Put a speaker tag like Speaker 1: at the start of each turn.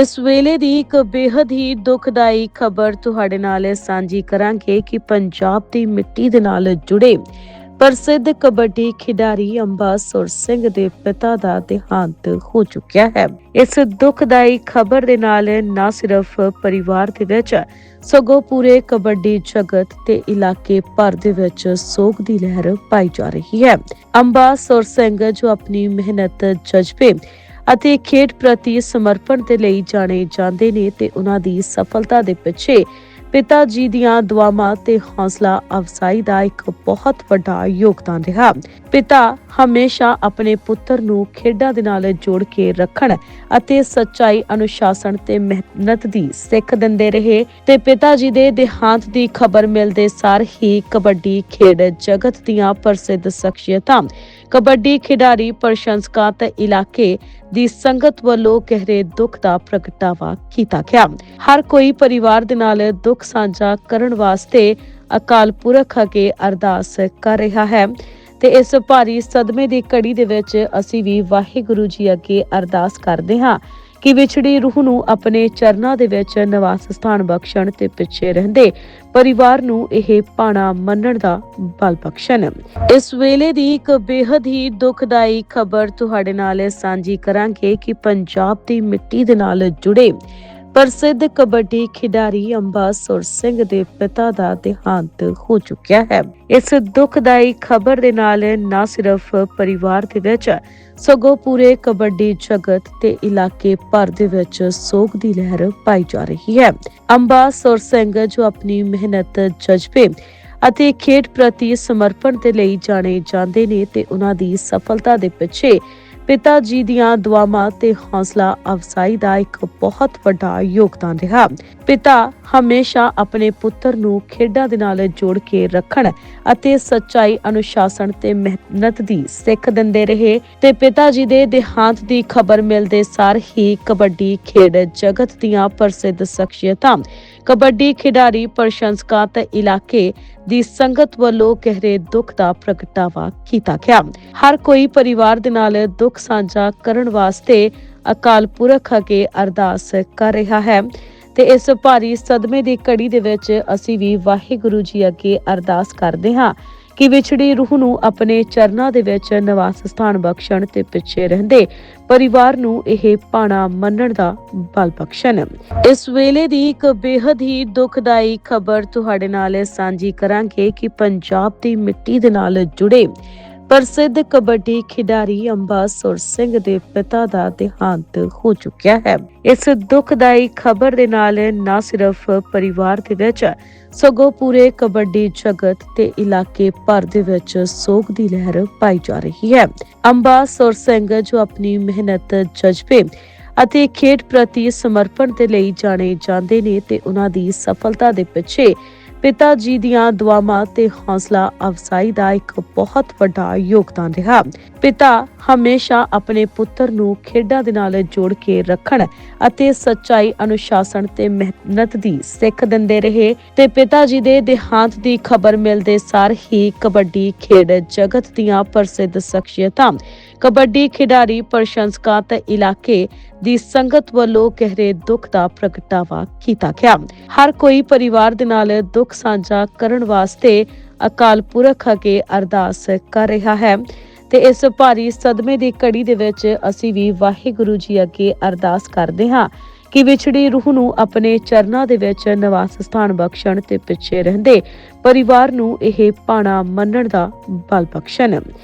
Speaker 1: ਇਸ ਵੇਲੇ ਦੀ ਇੱਕ ਬੇहद ਹੀ ਦੁਖਦਾਈ ਖਬਰ ਤੁਹਾਡੇ ਨਾਲ ਸਾਂਝੀ ਕਰਾਂਗੇ ਕਿ ਪੰਜਾਬ ਦੀ ਮਿੱਟੀ ਦੇ ਨਾਲ ਜੁੜੇ ਪ੍ਰਸਿੱਧ ਕਬੱਡੀ ਖਿਡਾਰੀ ਅੰਬਾ ਸੁਰ ਸਿੰਘ ਦੇ ਪਿਤਾ ਦਾ ਦੇਹਾਂਤ ਹੋ ਚੁੱਕਿਆ ਹੈ। ਇਸ ਦੁਖਦਾਈ ਖਬਰ ਦੇ ਨਾਲ ਨਾ ਸਿਰਫ ਪਰਿਵਾਰ ਦੇ ਵਿੱਚ, ਸਗੋਂ ਪੂਰੇ ਕਬੱਡੀ ਜਗਤ ਤੇ ਇਲਾਕੇ ਭਰ ਦੇ ਵਿੱਚ ਸੋਗ ਦੀ ਲਹਿਰ ਪਾਈ ਜਾ ਰਹੀ ਹੈ। ਅੰਬਾ ਸੁਰ ਸਿੰਘ ਜੋ ਆਪਣੀ ਮਿਹਨਤ, ਜਜ਼ਬੇ ਅਤੇ ਖੇਡ ਪ੍ਰਤੀ ਸਮਰਪਣ ਦੇ ਲਈ ਜਾਣੇ ਜਾਂਦੇ ਨੇ ਤੇ ਉਹਨਾਂ ਦੀ ਸਫਲਤਾ ਦੇ ਪਿੱਛੇ ਪਿਤਾ ਜੀ ਦੀਆਂ ਦੁਆਵਾਂ ਤੇ ਹੌਸਲਾ ਅਫਜ਼ਾਈ ਦਾ ਇੱਕ ਬਹੁਤ ਵੱਡਾ ਯੋਗਦਾਨ ਰਿਹਾ। ਪਿਤਾ ਹਮੇਸ਼ਾ ਆਪਣੇ ਪੁੱਤਰ ਨੂੰ ਖੇਡਾਂ ਦੇ ਨਾਲ ਜੋੜ ਕੇ ਰੱਖਣ ਅਤੇ ਸੱਚਾਈ ਅਨੁਸ਼ਾਸਨ ਤੇ ਮਿਹਨਤ ਦੀ ਸਿੱਖ ਦਿੰਦੇ ਰਹੇ ਤੇ ਪਿਤਾ ਜੀ ਦੇ ਦੇਹਾਂਤ ਦੀ ਖਬਰ ਮਿਲਦੇ ਸਾਰ ਹੀ ਕਬੱਡੀ ਖੇਡ ਜਗਤ ਦੀਆਂ ਪ੍ਰਸਿੱਧ ਸ਼ਖਸੀਅਤਾਂ ਕਬੱਡੀ ਖਿਡਾਰੀ ਪ੍ਰਸ਼ੰਸਕਾਂ ਤੇ ਇਲਾਕੇ ਦੀ ਸੰਗਤ ਵੱਲੋਂ ਗਹਿਰੇ ਦੁੱਖ ਦਾ ਪ੍ਰਗਟਾਵਾ ਕੀਤਾ ਗਿਆ। ਹਰ ਕੋਈ ਪਰਿਵਾਰ ਦੇ ਨਾਲ ਦੁੱਖ ਸਾਂਝਾ ਕਰਨ ਵਾਸਤੇ ਅਕਾਲ ਪੁਰਖ ਅੱਗੇ ਅਰਦਾਸ ਕਰ ਰਿਹਾ ਹੈ ਤੇ ਇਸ ਭਾਰੀ ਸਦਮੇ ਦੀ ਘੜੀ ਦੇ ਵਿੱਚ ਅਸੀਂ ਵੀ ਵਾਹਿਗੁਰੂ ਜੀ ਅੱਗੇ ਅਰਦਾਸ ਕਰਦੇ ਹਾਂ। ਕਿ ਵਿਛੜੀ ਰੂਹ ਨੂੰ ਆਪਣੇ ਚਰਨਾਂ ਦੇ ਵਿੱਚ ਨਿਵਾਸ ਸਥਾਨ ਬਖਸ਼ਣ ਤੇ ਪਿੱਛੇ ਰਹਿੰਦੇ ਪਰਿਵਾਰ ਨੂੰ ਇਹ ਪਾਣਾ ਮੰਨਣ ਦਾ ਬਲ ਬਖਸ਼ਣ। ਇਸ ਵੇਲੇ ਦੀ ਇੱਕ ਬੇहद ਹੀ ਦੁਖਦਾਈ ਖਬਰ ਤੁਹਾਡੇ ਨਾਲ ਸਾਂਝੀ ਕਰਾਂਗੇ ਕਿ ਪੰਜਾਬ ਦੀ ਮਿੱਟੀ ਦੇ ਨਾਲ ਜੁੜੇ ਪ੍ਰਸਿੱਧ ਕਬੱਡੀ ਖਿਡਾਰੀ ਅੰਬਾ ਸਿੰਘ ਦੇ ਪਿਤਾ ਦਾ ਦੇਹਾਂਤ ਹੋ ਚੁੱਕਿਆ ਹੈ। ਇਸ ਦੁਖਦਾਈ ਖਬਰ ਦੇ ਨਾਲ ਨਾ ਸਿਰਫ ਪਰਿਵਾਰ ਦੇ ਵਿੱਚ ਸਗੋਂ ਪੂਰੇ ਕਬੱਡੀ ਜਗਤ ਤੇ ਇਲਾਕੇ ਭਰ ਦੇ ਵਿੱਚ ਸੋਗ ਦੀ ਲਹਿਰ ਪਾਈ ਜਾ ਰਹੀ ਹੈ। ਅੰਬਾ ਸੁਰ ਸਿੰਘ ਜੋ ਆਪਣੀ ਮਿਹਨਤ, ਜਜ਼ਬੇ ਅਤੇ ਖੇਡ ਪ੍ਰਤੀ ਸਮਰਪਣ ਦੇ ਲਈ ਜਾਣੇ ਜਾਂਦੇ ਨੇ ਤੇ ਉਹਨਾਂ ਦੀ ਸਫਲਤਾ ਦੇ ਪਿੱਛੇ ਪਿਤਾ ਜੀ ਦੀਆਂ ਦੁਆਵਾਂ ਤੇ ਹੌਸਲਾ ਅਫਜ਼ਾਈ ਦਾ ਇੱਕ ਬਹੁਤ ਵੱਡਾ ਯੋਗਦਾਨ ਰਿਹਾ। ਪਿਤਾ ਹਮੇਸ਼ਾ ਆਪਣੇ ਪੁੱਤਰ ਨੂੰ ਖੇਡਾਂ ਦੇ ਨਾਲ ਜੋੜ ਕੇ ਰੱਖਣ ਅਤੇ ਸੱਚਾਈ ਅਨੁਸ਼ਾਸਨ ਤੇ ਮਿਹਨਤ ਦੀ ਸਿੱਖ ਦਿੰਦੇ ਰਹੇ ਤੇ ਪਿਤਾ ਜੀ ਦੇ ਦੇਹਾਂਤ ਦੀ ਖਬਰ ਮਿਲਦੇ ਸਾਰ ਹੀ ਕਬੱਡੀ ਖੇਡ ਜਗਤ ਦੀਆਂ ਪ੍ਰਸਿੱਧ ਸ਼ਖਸੀਅਤਾਂ। ਕਬੱਡੀ ਖਿਡਾਰੀ ਪ੍ਰਸ਼ੰਸਕਾਂ ਤੇ ਇਲਾਕੇ ਦੀ ਸੰਗਤ ਵੱਲੋਂ ਗਹਿਰੇ ਦੁੱਖ ਦਾ ਪ੍ਰਗਟਾਵਾ ਕੀਤਾ ਗਿਆ। ਹਰ ਕੋਈ ਪਰਿਵਾਰ ਦੇ ਨਾਲ ਦੁੱਖ ਸਾਂਝਾ ਕਰਨ ਵਾਸਤੇ ਅਕਾਲ ਪੁਰਖ ਅੱਗੇ ਅਰਦਾਸ ਕਰ ਰਿਹਾ ਹੈ ਤੇ ਇਸ ਭਾਰੀ ਸਦਮੇ ਦੀ ਘੜੀ ਦੇ ਵਿੱਚ ਅਸੀਂ ਵੀ ਵਾਹਿਗੁਰੂ ਜੀ ਅੱਗੇ ਅਰਦਾਸ ਕਰਦੇ ਹਾਂ। ਕਿ ਵਿਛੜੀ ਰੂਹ ਨੂੰ ਆਪਣੇ ਚਰਨਾਂ ਦੇ ਵਿੱਚ ਨਿਵਾਸ ਸਥਾਨ ਬਖਸ਼ਣ ਤੇ ਪਿੱਛੇ ਰਹਿੰਦੇ ਪਰਿਵਾਰ ਨੂੰ ਇਹ ਪਾਣਾ ਮੰਨਣ ਦਾ ਬਲ ਬਖਸ਼ਣ। ਇਸ ਵੇਲੇ ਦੀ ਇੱਕ ਬੇहद ਹੀ ਦੁਖਦਾਈ ਖਬਰ ਤੁਹਾਡੇ ਨਾਲ ਸਾਂਝੀ ਕਰਾਂਗੇ ਕਿ ਪੰਜਾਬ ਦੀ ਮਿੱਟੀ ਦੇ ਨਾਲ ਜੁੜੇ ਪ੍ਰਸਿੱਧ ਕਬੱਡੀ ਖਿਡਾਰੀ ਅੰਬਾ ਸਿੰਘ ਦੇ ਪਿਤਾ ਦਾ ਦੇਹਾਂਤ ਹੋ ਚੁੱਕਿਆ ਹੈ। ਇਸ ਦੁਖਦਾਈ ਖਬਰ ਦੇ ਨਾਲ ਨਾ ਸਿਰਫ ਪਰਿਵਾਰ ਦੇ ਵਿੱਚ, ਸਗੋਂ ਪੂਰੇ ਕਬੱਡੀ ਜਗਤ ਤੇ ਇਲਾਕੇ ਭਰ ਦੇ ਵਿੱਚ ਸੋਗ ਦੀ ਲਹਿਰ ਪਾਈ ਜਾ ਰਹੀ ਹੈ। ਅੰਬਾ ਸੁਰ ਸਿੰਘ ਜੋ ਆਪਣੀ ਮਿਹਨਤ, ਜਜ਼ਬੇ ਅਤੇ ਖੇਡ ਪ੍ਰਤੀ ਸਮਰਪਣ ਦੇ ਲਈ ਜਾਣੇ ਜਾਂਦੇ ਨੇ ਤੇ ਉਹਨਾਂ ਦੀ ਸਫਲਤਾ ਦੇ ਪਿੱਛੇ ਪਿਤਾ ਜੀ ਦੀਆਂ ਦੁਆਵਾਂ ਤੇ ਹੌਸਲਾ ਅਫਸਾਈ ਦਾ ਇੱਕ ਬਹੁਤ ਵੱਡਾ ਯੋਗਦਾਨ ਰਿਹਾ। ਪਿਤਾ ਹਮੇਸ਼ਾ ਆਪਣੇ ਪੁੱਤਰ ਨੂੰ ਖੇਡਾਂ ਦੇ ਨਾਲ ਜੋੜ ਕੇ ਰੱਖਣ ਅਤੇ ਸੱਚਾਈ ਅਨੁਸ਼ਾਸਨ ਤੇ ਮਿਹਨਤ ਦੀ ਸਿੱਖ ਦਿੰਦੇ ਰਹੇ ਤੇ ਪਿਤਾ ਜੀ ਦੇ ਦੇਹਾਂਤ ਦੀ ਖਬਰ ਮਿਲਦੇ ਸਾਰ ਹੀ ਕਬੱਡੀ ਖੇਡ ਜਗਤ ਦੀਆਂ ਪ੍ਰਸਿੱਧ ਸ਼ਖਸੀਅਤਾਂ, ਕਬੱਡੀ ਖਿਡਾਰੀ ਪ੍ਰਸ਼ੰਸਕਾਂ ਤੇ ਇਲਾਕੇ ਦੀ ਸੰਗਤ ਵੱਲੋਂ ਗਹਿਰੇ ਦੁੱਖ ਦਾ ਪ੍ਰਗਟਾਵਾ ਕੀਤਾ ਗਿਆ। ਹਰ ਕੋਈ ਪਰਿਵਾਰ ਦੇ ਨਾਲ ਦੁੱਖ ਦੁੱਖ ਸਾਂਝਾ ਕਰਨ ਵਾਸਤੇ ਅਕਾਲ ਪੁਰਖ ਅੱਗੇ ਅਰਦਾਸ ਕਰ ਰਿਹਾ ਹੈ। ਤੇ ਇਸ ਭਾਰੀ ਸਦਮੇ ਦੀ ਘੜੀ ਦੇ ਵਿੱਚ ਅਸੀਂ ਵੀ ਵਾਹਿਗੁਰੂ ਜੀ ਅੱਗੇ ਅਰਦਾਸ ਕਰਦੇ ਹਾਂ ਕਿ ਵਿਛੜੀ ਰੂਹ ਨੂੰ ਆਪਣੇ ਚਰਨਾਂ ਦੇ ਵਿੱਚ ਨਿਵਾਸ ਸਥਾਨ ਬਖਸ਼ਣ ਤੇ ਪਿੱਛੇ ਰਹਿੰਦੇ ਪਰਿਵਾਰ ਨੂੰ ਇਹ ਪਾਣਾ ਮੰਨਣ ਦਾ ਬਲ ਬਖਸ਼ਣ।